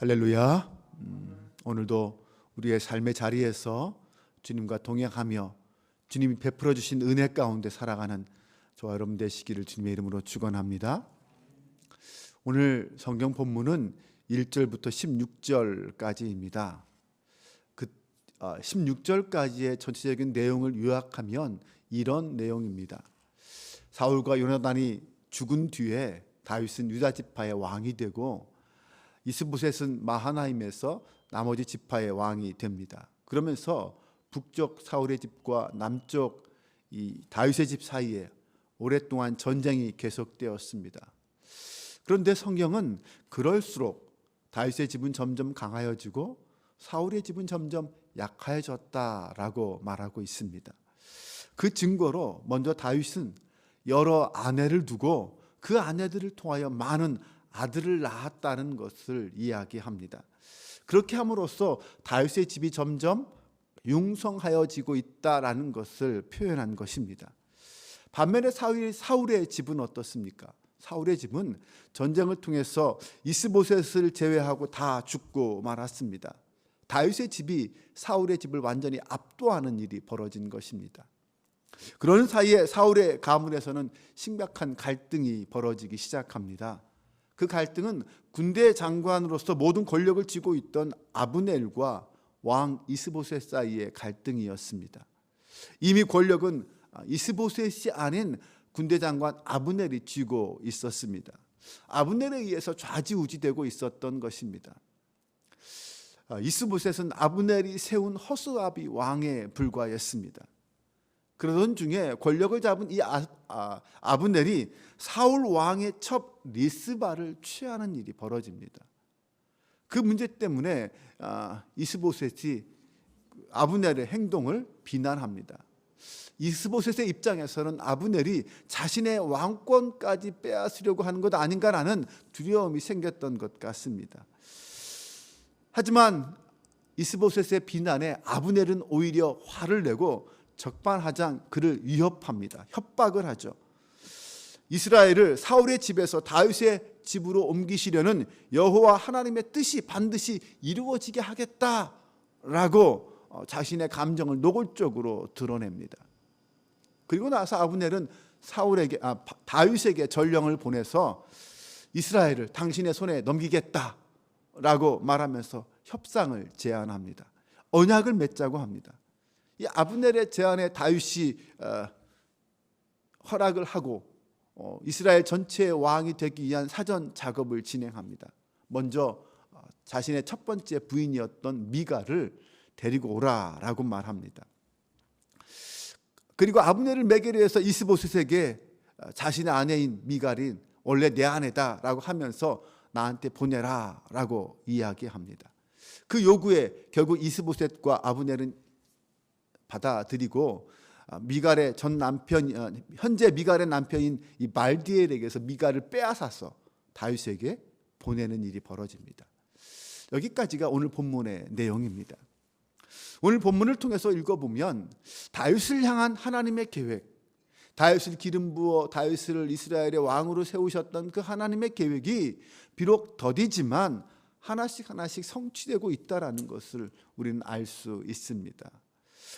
할렐루야. 음, 오늘도 우리의 삶의 자리에서 주님과 동행하며 주님이 베풀어 주신 은혜 가운데 살아가는 저와 여러분 되시기를 주님의 이름으로 축원합니다. 오늘 성경 본문은 1절부터 16절까지입니다. 그 16절까지의 전체적인 내용을 요약하면 이런 내용입니다. 사울과 요나단이 죽은 뒤에 다윗은 유다 지파의 왕이 되고 이스보셋은 마하나임에서 나머지 지파의 왕이 됩니다. 그러면서 북쪽 사울의 집과 남쪽 이 다윗의 집 사이에 오랫동안 전쟁이 계속되었습니다. 그런데 성경은 그럴수록 다윗의 집은 점점 강하여지고 사울의 집은 점점 약해졌다라고 말하고 있습니다. 그 증거로 먼저 다윗은 여러 아내를 두고 그 아내들을 통하여 많은 아들을 낳았다는 것을 이야기합니다. 그렇게 함으로써 다윗의 집이 점점 융성하여지고 있다라는 것을 표현한 것입니다. 반면에 사울, 사울 의 집은 어떻습니까? 사울의 집은 전쟁을 통해서 이스보셋을 제외하고 다 죽고 말았습니다. 다윗의 집이 사울의 집을 완전히 압도하는 일이 벌어진 것입니다. 그런 사이에 사울의 가문에서는 심각한 갈등이 벌어지기 시작합니다. 그 갈등은 군대 장관으로서 모든 권력을 쥐고 있던 아브넬과 왕 이스보셋 사이의 갈등이었습니다. 이미 권력은 이스보셋이 아닌 군대 장관 아브넬이 쥐고 있었습니다. 아브넬에 의해서 좌지우지되고 있었던 것입니다. 이스보셋은 아브넬이 세운 허수아비 왕에 불과했습니다. 그러던 중에 권력을 잡은 이 아, 아, 아 브넬이 사울 왕의 첩 리스바를 취하는 일이 벌어집니다. 그 문제 때문에 아, 이스보셋이 아브넬의 행동을 비난합니다. 이스보셋의 입장에서는 아브넬이 자신의 왕권까지 빼앗으려고 하는 것 아닌가라는 두려움이 생겼던 것 같습니다. 하지만 이스보셋의 비난에 아브넬은 오히려 화를 내고 적반하장 그를 위협합니다. 협박을 하죠. 이스라엘을 사울의 집에서 다윗의 집으로 옮기시려는 여호와 하나님의 뜻이 반드시 이루어지게 하겠다라고 어, 자신의 감정을 노골적으로 드러냅니다. 그리고 나서 아브넬은 사울에게 아, 다윗에게 전령을 보내서 이스라엘을 당신의 손에 넘기겠다라고 말하면서 협상을 제안합니다. 언약을 맺자고 합니다. 이 아브넬의 제안에 다윗이 어, 허락을 하고 어, 이스라엘 전체의 왕이 되기 위한 사전 작업을 진행합니다. 먼저 어, 자신의 첫 번째 부인이었던 미가를 데리고 오라라고 말합니다. 그리고 아브넬을 매개로 해서 이스보셋에게 자신의 아내인 미갈인 원래 내 아내다라고 하면서 나한테 보내라라고 이야기합니다. 그 요구에 결국 이스보셋과 아브넬은 받아들이고 아, 미갈의 전 남편 어, 현재 미갈의 남편인 이 말디엘에게서 미갈을 빼앗아서 다윗에게 보내는 일이 벌어집니다. 여기까지가 오늘 본문의 내용입니다. 오늘 본문을 통해서 읽어보면 다윗을 향한 하나님의 계획, 다윗을 기름 부어 다윗을 이스라엘의 왕으로 세우셨던 그 하나님의 계획이 비록 더디지만 하나씩 하나씩 성취되고 있다라는 것을 우리는 알 수 있습니다.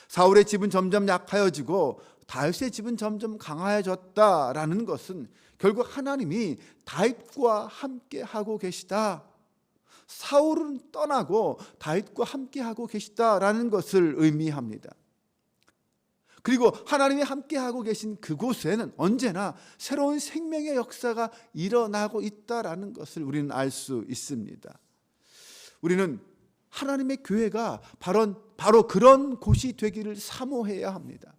사울의 집은 점점 약하여지고 다윗의 집은 점점 강하여졌다라는 것은 결국 하나님이 다윗과 함께 하고 계시다. 사울은 떠나고 다윗과 함께 하고 계시다라는 것을 의미합니다. 그리고 하나님이 함께 하고 계신 그곳에는 언제나 새로운 생명의 역사가 일어나고 있다라는 것을 우리는 알 수 있습니다. 우리는 하나님의 교회가 바로, 바로 그런 곳이 되기를 사모해야 합니다.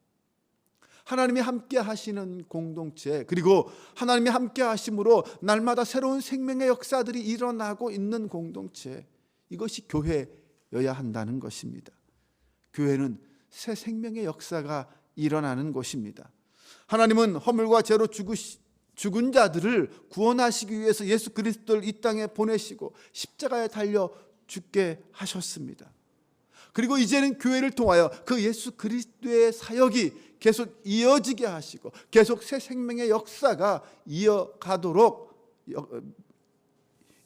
하나님이 함께 하시는 공동체 그리고 하나님이 함께 하심으로 날마다 새로운 생명의 역사들이 일어나고 있는 공동체 이것이 교회여야 한다는 것입니다. 교회는 새 생명의 역사가 일어나는 곳입니다. 하나님은 허물과 죄로 죽은 자들을 구원하시기 위해서 예수 그리스도를 이 땅에 보내시고 십자가에 달려 죽게 하셨습니다. 그리고 이제는 교회를 통하여 그 예수 그리스도의 사역이 계속 이어지게 하시고 계속 새 생명의 역사가 이어가도록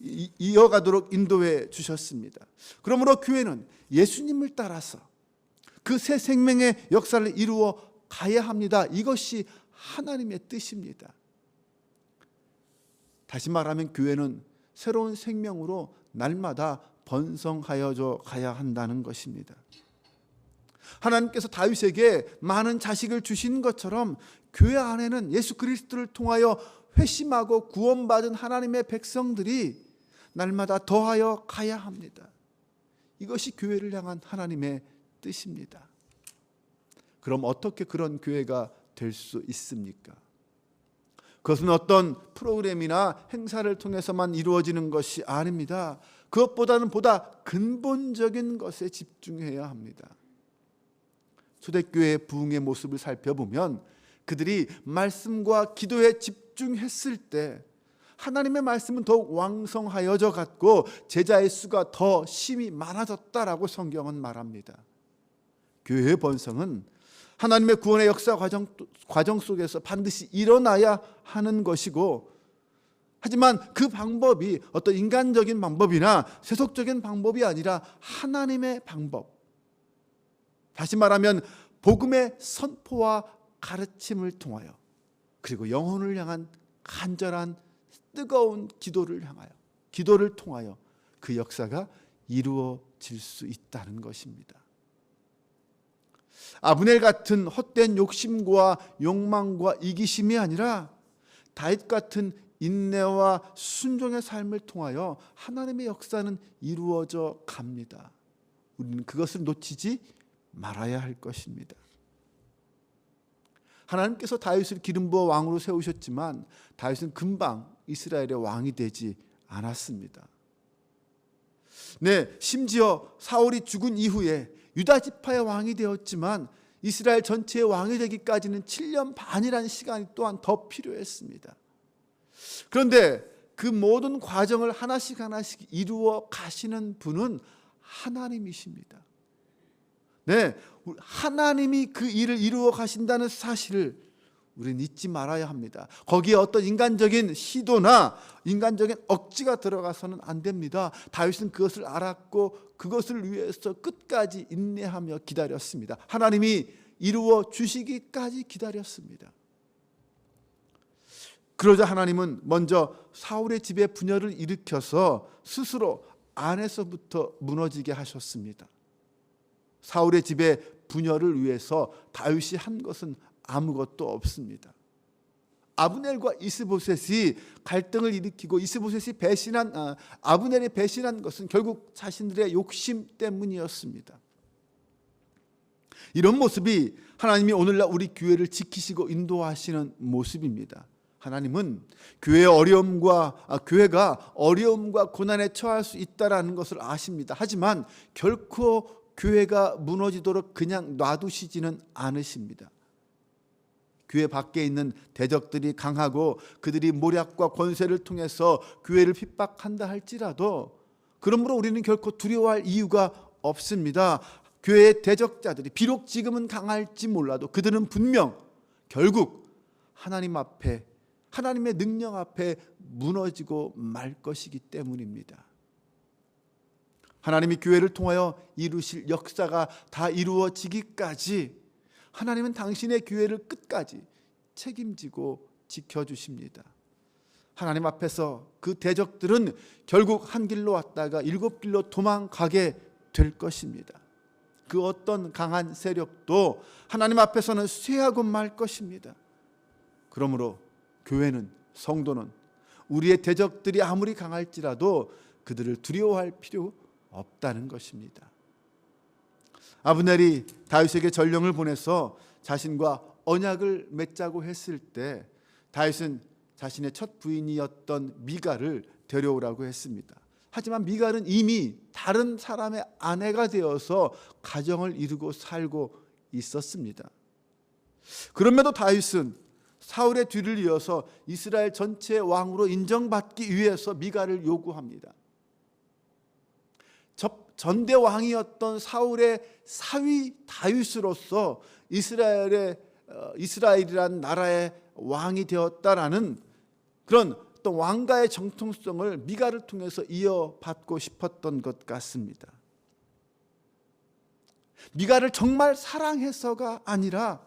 이- 이어가도록 인도해 주셨습니다. 그러므로 교회는 예수님을 따라서 그 새 생명의 역사를 이루어 가야 합니다. 이것이 하나님의 뜻입니다. 다시 말하면 교회는 새로운 생명으로 날마다 번성하여져 가야 한다는 것입니다. 하나님께서 다윗에게 많은 자식을 주신 것처럼 교회 안에는 예수 그리스도를 통하여 회심하고 구원받은 하나님의 백성들이 날마다 더하여 가야 합니다. 이것이 교회를 향한 하나님의 뜻입니다. 그럼 어떻게 그런 교회가 될 수 있습니까? 그것은 어떤 프로그램이나 행사를 통해서만 이루어지는 것이 아닙니다. 그것보다는 보다 근본적인 것에 집중해야 합니다. 초대교회 부흥의 모습을 살펴보면 그들이 말씀과 기도에 집중했을 때 하나님의 말씀은 더욱 왕성하여져 갔고 제자의 수가 더 심히 많아졌다라고 성경은 말합니다. 교회의 번성은 하나님의 구원의 역사 과정, 과정 속에서 반드시 일어나야 하는 것이고 하지만 그 방법이 어떤 인간적인 방법이나 세속적인 방법이 아니라 하나님의 방법 다시 말하면 복음의 선포와 가르침을 통하여 그리고 영혼을 향한 간절한 뜨거운 기도를 향하여 기도를 통하여 그 역사가 이루어질 수 있다는 것입니다. 아브넬 같은 헛된 욕심과 욕망과 이기심이 아니라 다윗 같은 인내와 순종의 삶을 통하여 하나님의 역사는 이루어져 갑니다. 우리는 그것을 놓치지 말아야 할 것입니다. 하나님께서 다윗을 기름 부어 왕으로 세우셨지만 다윗은 금방 이스라엘의 왕이 되지 않았습니다. 네, 심지어 사울이 죽은 이후에 유다 지파의 왕이 되었지만 이스라엘 전체의 왕이 되기까지는 7년 반이라는 시간이 또한 더 필요했습니다. 그런데 그 모든 과정을 하나씩 하나씩 이루어 가시는 분은 하나님이십니다. 네, 하나님이 그 일을 이루어 가신다는 사실을 우리는 잊지 말아야 합니다. 거기에 어떤 인간적인 시도나 인간적인 억지가 들어가서는 안 됩니다. 다윗은 그것을 알았고 그것을 위해서 끝까지 인내하며 기다렸습니다. 하나님이 이루어 주시기까지 기다렸습니다. 그러자 하나님은 먼저 사울의 집에 분열을 일으켜서 스스로 안에서부터 무너지게 하셨습니다. 사울의 집에 분열을 위해서 다윗이 한 것은 아무것도 없습니다. 아브넬과 이스보셋이 갈등을 일으키고 이스보셋이 배신한 아, 아브넬이 배신한 것은 결국 자신들의 욕심 때문이었습니다. 이런 모습이 하나님이 오늘날 우리 교회를 지키시고 인도하시는 모습입니다. 하나님은 교회의 어려움과 아, 교회가 어려움과 고난에 처할 수 있다라는 것을 아십니다. 하지만 결코 교회가 무너지도록 그냥 놔두시지는 않으십니다. 교회 밖에 있는 대적들이 강하고 그들이 모략과 권세를 통해서 교회를 핍박한다 할지라도 그러므로 우리는 결코 두려워할 이유가 없습니다. 교회의 대적자들이 비록 지금은 강할지 몰라도 그들은 분명 결국 하나님 앞에 하나님의 능력 앞에 무너지고 말 것이기 때문입니다. 하나님이 교회를 통하여 이루실 역사가 다 이루어지기까지 하나님은 당신의 교회를 끝까지 책임지고 지켜주십니다. 하나님 앞에서 그 대적들은 결국 한 길로 왔다가 일곱 길로 도망가게 될 것입니다. 그 어떤 강한 세력도 하나님 앞에서는 쇠하고 말 것입니다. 그러므로 교회는 성도는 우리의 대적들이 아무리 강할지라도 그들을 두려워할 필요 없다는 것입니다. 아브넬이 다윗에게 전령을 보내서 자신과 언약을 맺자고 했을 때 다윗은 자신의 첫 부인이었던 미가를 데려오라고 했습니다. 하지만 미가는 이미 다른 사람의 아내가 되어서 가정을 이루고 살고 있었습니다. 그럼에도 다윗은 사울의 뒤를 이어서 이스라엘 전체의 왕으로 인정받기 위해서 미가를 요구합니다. 전대 왕이었던 사울의 사위 다윗으로서 이스라엘의 어, 이스라엘이란 나라의 왕이 되었다라는 그런 어떤 왕가의 정통성을 미가를 통해서 이어받고 싶었던 것 같습니다. 미가를 정말 사랑해서가 아니라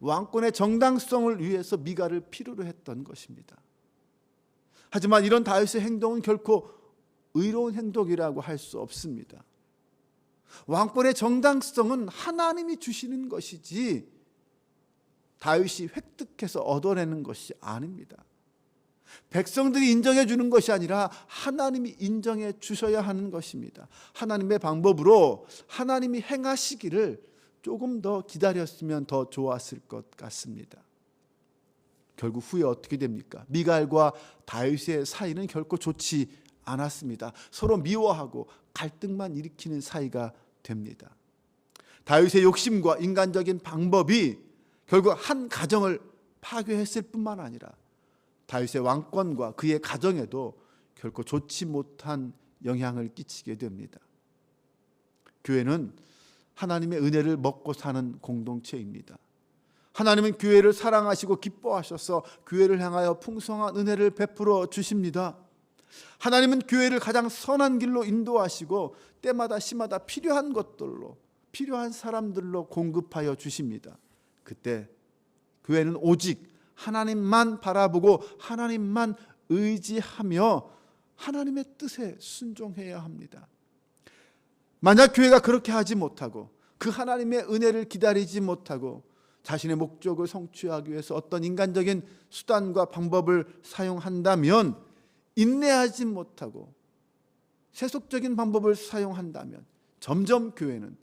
왕권의 정당성을 위해서 미가를 필요로 했던 것입니다. 하지만 이런 다윗의 행동은 결코 의로운 행동이라고 할 수 없습니다. 왕권의 정당성은 하나님이 주시는 것이지 다윗이 획득해서 얻어내는 것이 아닙니다. 백성들이 인정해 주는 것이 아니라 하나님이 인정해 주셔야 하는 것입니다. 하나님의 방법으로 하나님이 행하시기를 조금 더 기다렸으면 더 좋았을 것 같습니다. 결국 후에 어떻게 됩니까? 미갈과 다윗의 사이는 결코 좋지 않았습니다. 서로 미워하고 갈등만 일으키는 사이가 됩니다. 다윗의 욕심과 인간적인 방법이 결국 한 가정을 파괴했을 뿐만 아니라 다윗의 왕권과 그의 가정에도 결코 좋지 못한 영향을 끼치게 됩니다. 교회는 하나님의 은혜를 먹고 사는 공동체입니다. 하나님은 교회를 사랑하시고 기뻐하셔서 교회를 향하여 풍성한 은혜를 베풀어 주십니다. 하나님은 교회를 가장 선한 길로 인도하시고 때마다 시마다 필요한 것들로 필요한 사람들로 공급하여 주십니다. 그때 교회는 오직 하나님만 바라보고 하나님만 의지하며 하나님의 뜻에 순종해야 합니다. 만약 교회가 그렇게 하지 못하고 그 하나님의 은혜를 기다리지 못하고 자신의 목적을 성취하기 위해서 어떤 인간적인 수단과 방법을 사용한다면 인내하지 못하고 세속적인 방법을 사용한다면 점점 교회는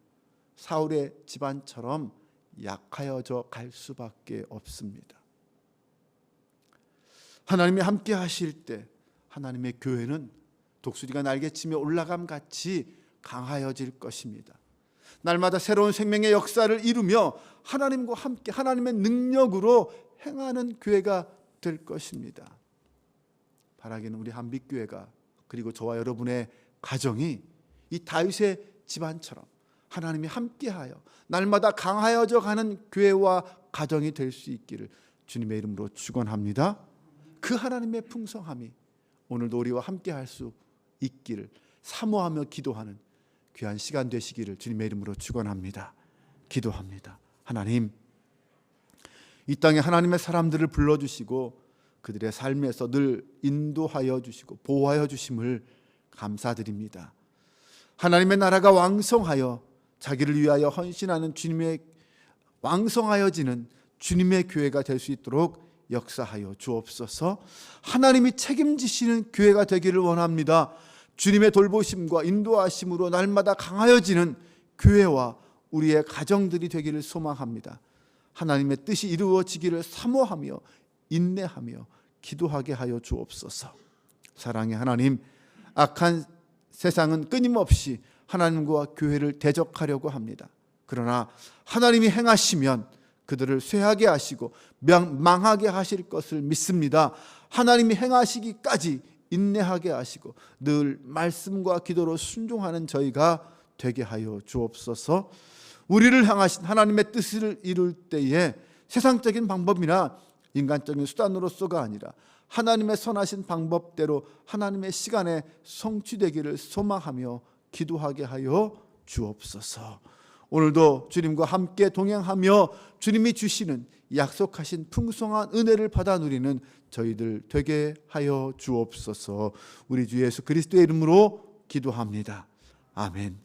사울의 집안처럼 약하여져 갈 수밖에 없습니다. 하나님이 함께 하실 때 하나님의 교회는 독수리가 날개치며 올라감 같이 강하여질 것입니다. 날마다 새로운 생명의 역사를 이루며 하나님과 함께 하나님의 능력으로 행하는 교회가 될 것입니다. 바라기는 우리 한빛교회가 그리고 저와 여러분의 가정이 이 다윗의 집안처럼 하나님이 함께하여 날마다 강하여져 가는 교회와 가정이 될 수 있기를 주님의 이름으로 축원합니다. 그 하나님의 풍성함이 오늘도 우리와 함께할 수 있기를 사모하며 기도하는 귀한 시간 되시기를 주님의 이름으로 축원합니다. 기도합니다. 하나님 이 땅에 하나님의 사람들을 불러 주시고 그들의 삶에서 늘 인도하여 주시고 보호하여 주심을 감사드립니다. 하나님의 나라가 왕성하여 자기를 위하여 헌신하는 주님의 왕성하여지는 주님의 교회가 될 수 있도록 역사하여 주옵소서. 하나님이 책임지시는 교회가 되기를 원합니다. 주님의 돌보심과 인도하심으로 날마다 강하여지는 교회와 우리의 가정들이 되기를 소망합니다. 하나님의 뜻이 이루어지기를 사모하며 인내하며 기도하게 하여 주옵소서. 사랑의 하나님, 악한 세상은 끊임없이 하나님과 교회를 대적하려고 합니다. 그러나 하나님이 행하시면 그들을 쇠하게 하시고 망하게 하실 것을 믿습니다. 하나님이 행하시기까지 인내하게 하시고 늘 말씀과 기도로 순종하는 저희가 되게 하여 주옵소서. 우리를 향하신 하나님의 뜻을 이룰 때에 세상적인 방법이나 인간적인 수단으로서가 아니라 하나님의 선하신 방법대로 하나님의 시간에 성취되기를 소망하며 기도하게 하여 주옵소서. 오늘도 주님과 함께 동행하며 주님이 주시는 약속하신 풍성한 은혜를 받아 누리는 저희들 되게 하여 주옵소서. 우리 주 예수 그리스도의 이름으로 기도합니다. 아멘.